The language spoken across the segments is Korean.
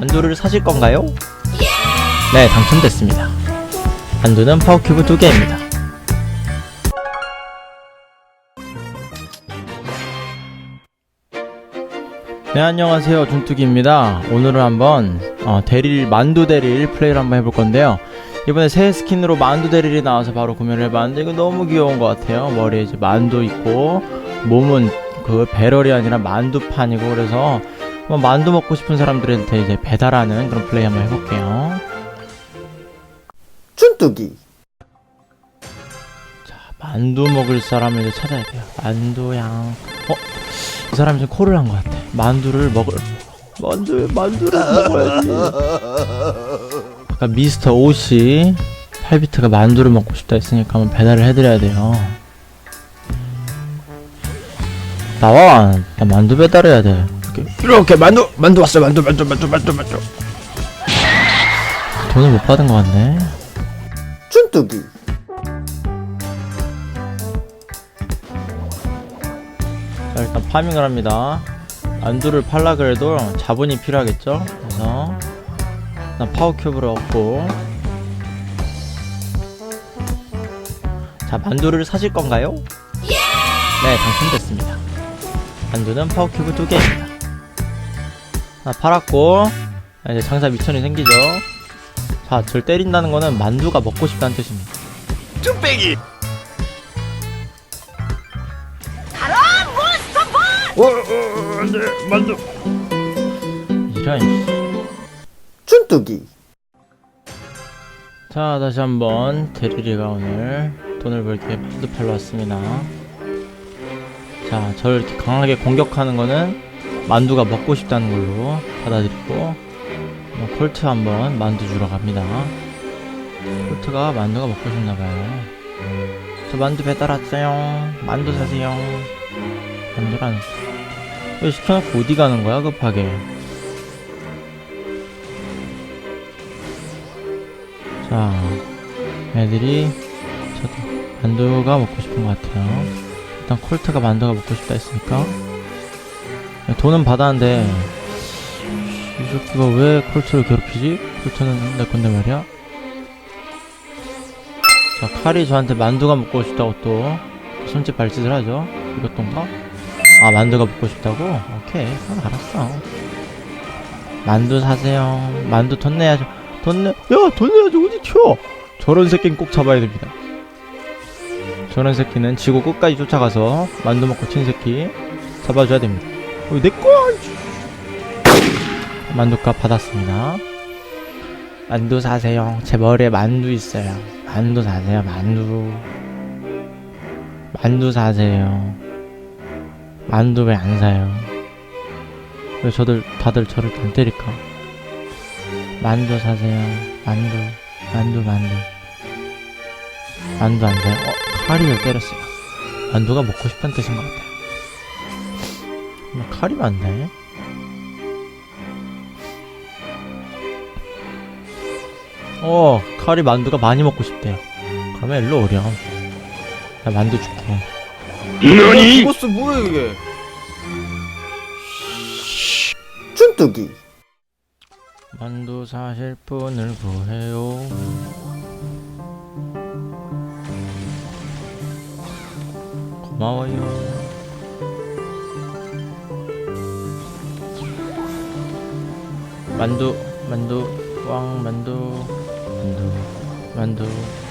만두를 사실 건가요? 네, 당첨됐습니다. 만두는 파워큐브 두 개입니다. 네, 안녕하세요. 준뚝입니다. 오늘은 한번 어, 대릴 만두 대릴 플레이를 한번 해볼 건데요. 이번에 새 스킨으로 만두 대릴이 나와서 바로 구매를 해봤는데 이거 너무 귀여운 것 같아요. 머리에 이제 만두 있고 몸은 그 배럴이 아니라 만두판이고 그래서 뭐 만두 먹고 싶은 사람들한테 이제 배달하는 그런 플레이 한번 해볼게요. 춘뚜기 자, 만두 먹을 사람을 이제 찾아야 돼요. 만두양. 어? 이 사람이 지금 콜을 한것 같아. 만두를 먹을. 만두, 만두를 먹어야지. 아까 미스터 오씨 8비트가 만두를 먹고 싶다 했으니까 한번 배달을 해드려야 돼요. 나와. 나 만두 배달해야 돼. 이렇게, 이렇게. 만두, 만두 왔어. 만두, 만두, 만두, 만두, 만두. 돈을 못 받은 것 같네. 춘뚜기 자 일단 파밍을 합니다. 안두를 팔라 그래도 자본이 필요하겠죠? 그래서 일단 파워큐브를 얻고. 자 만두를 사실 건가요? 네 당첨됐습니다. 만두는 파워큐브 두 개입니다 하나 팔았고 자, 이제 장사 미천이 생기죠. 자 절 때린다는 거는 만두가 먹고 싶다는 뜻입니다. 쭈빼기! 어, 어, 안돼 만두. 이런. 씨. 춘뚜기. 자 다시 한번 대리리가 오늘 돈을 벌게 만두 팔러 왔습니다. 자 저를 이렇게 강하게 공격하는 거는 만두가 먹고 싶다는 걸로 받아들이고 어, 콜트 한번 만두 주러 갑니다. 콜트가 만두가 먹고 싶나봐요. 저 만두 배달 왔어요. 만두 사세요. 만두란 왜 시켜놓고 어디 가는 거야 급하게? 자, 애들이 저도 만두가 먹고 싶은 것 같아요. 일단 콜트가 만두가 먹고 싶다 했으니까 돈은 받았는데 이 새끼가 왜 콜트를 괴롭히지? 콜트는 내 건데 말이야. 자, 칼이 저한테 만두가 먹고 싶다고 또 손짓 발짓을 하죠. 이것던가? 아, 만두가 먹고 싶다고? 오케이, 그럼 알았어. 만두 사세요. 만두 돈 내야죠. 돈 내, 야, 돈 내야지, 어디 튀어! 저런 새끼는 꼭 잡아야 됩니다. 저런 새끼는 지구 끝까지 쫓아가서 만두 먹고 친 새끼 잡아줘야 됩니다. 어, 내 거! 만두값 받았습니다. 만두 사세요. 제 머리에 만두 있어요. 만두 사세요, 만두. 만두 사세요. 만두 왜 안 사요? 왜 저들, 다들 저를 안 때릴까? 만두 사세요. 만두, 만두, 만두. 만두 안 사요. 어, 카리를 때렸어요. 만두가 먹고 싶다는 뜻인 것 같아요. 뭐 칼이 많네. 어, 칼이 만두가 많이 먹고 싶대요. 그러면 일로 오렴. 나 만두 줄게. 너니? 죽었어 뭐야 이게 춘뚜기 만두 사실 분을 구해요. 고마워요. 만두, 만두, 왕, 만두, 만두, 만두,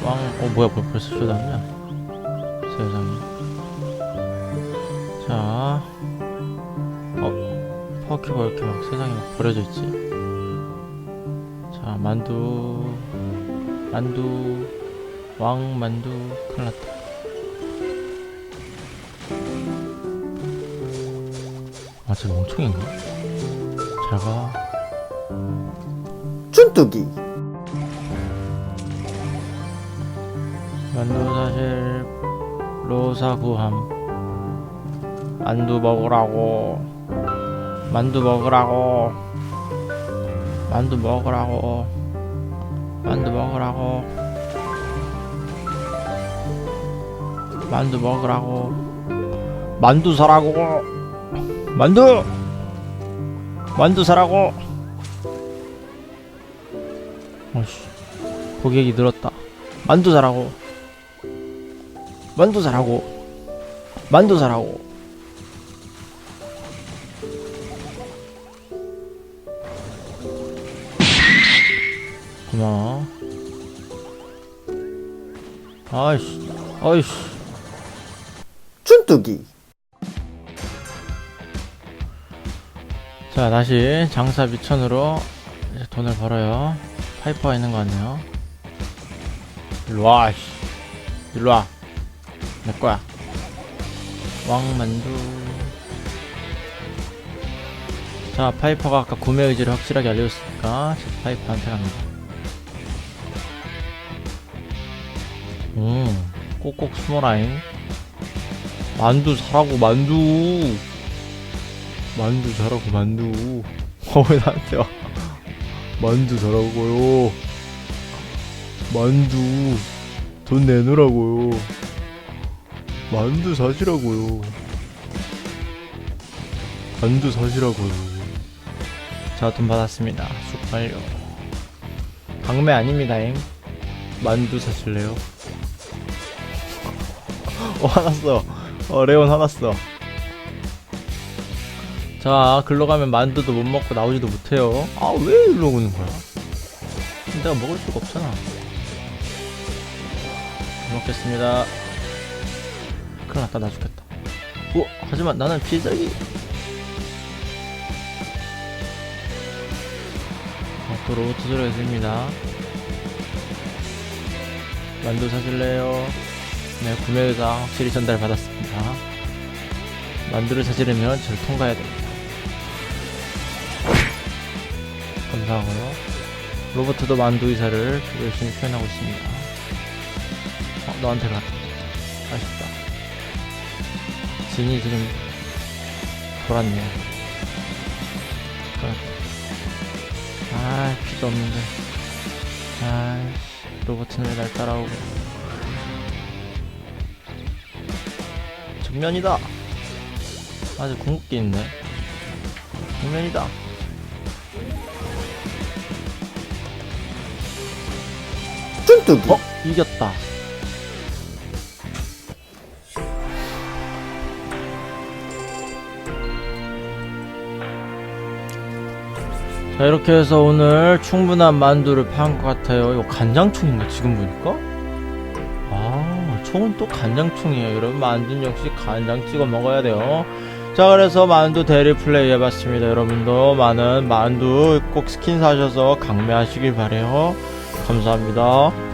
왕. 어, 뭐야, 뭐 벌써 쇼다냐? 세상에. 자, 어, 파워큐가 이렇게 막 세상에 막 버려져 있지. 자 만두 만두 왕 만두 큰일났다 아쟤 멍청인가? 잘가 춘뚜기 만두 사실 로사 구함. 만두 먹으라고. 만두 먹으라고. 만두 먹으라고. 만두 먹으라고. 만두 먹으라고. 만두 사라고. 만두! 만두 사라고 어씨. 고객이 늘었다. 만두 사라고. 만두 사라고. 만두 사라고. 고마워. 아이씨. 아이씨. 쭈뚜기. 자 다시 장사 미천으로 돈을 벌어요 파이퍼가 있는 거 같네요. 일로와 씨. 일로와. 내거야. 왕만두. 자 파이퍼가 아까 구매 의지를 확실하게 알려줬으니까 제 파이퍼한테 갑니다. 음 꼭꼭 숨어라잉. 만두 사라고 만두. 만두 사라고 만두. 어왜 나한테 와 만두 사라고요. 만두 돈 내놓으라고요. 만두 사시라고요. 만두 사시라고요. 자 돈 받았습니다. 쑥 완료. 강매 아닙니다잉. 만두 사실래요? 어 화났어. 어 레온 화났어 자, 글로 가면 만두도 못 먹고 나오지도 못해요. 아, 왜 일로 오는 거야? 내가 먹을 수가 없잖아. 잘 먹겠습니다. 큰일 났다, 나 죽겠다. 오, 하지만 나는 필살기. 앞으로 투자를 했습니다. 만두 사실래요? 네, 구매 의사 확실히 전달 받았습니다. 만두를 사지려면 저를 통과해야 됩니다. 감사하고요. 로버트도 만두 의사를 열심히 표현하고 있습니다. 어, 너한테 갔다. 아쉽다. 진이 지금 돌았네요. 그래. 아, 피도 없는데. 아, 로버트는 왜날 따라오고. 정면이다! 아직 궁극기 있네. 정면이다! 쭈뚜기 어? 이겼다. 자 이렇게 해서 오늘 충분한 만두를 판 것 같아요. 이거 간장총인가 지금 보니까? 아 총은 또 간장총이에요. 여러분 만두는 역시 간장 찍어 먹어야 돼요. 자 그래서 만두 대리 플레이 해봤습니다. 여러분도 많은 만두 꼭 스킨 사셔서 강매하시길 바래요. 감사합니다.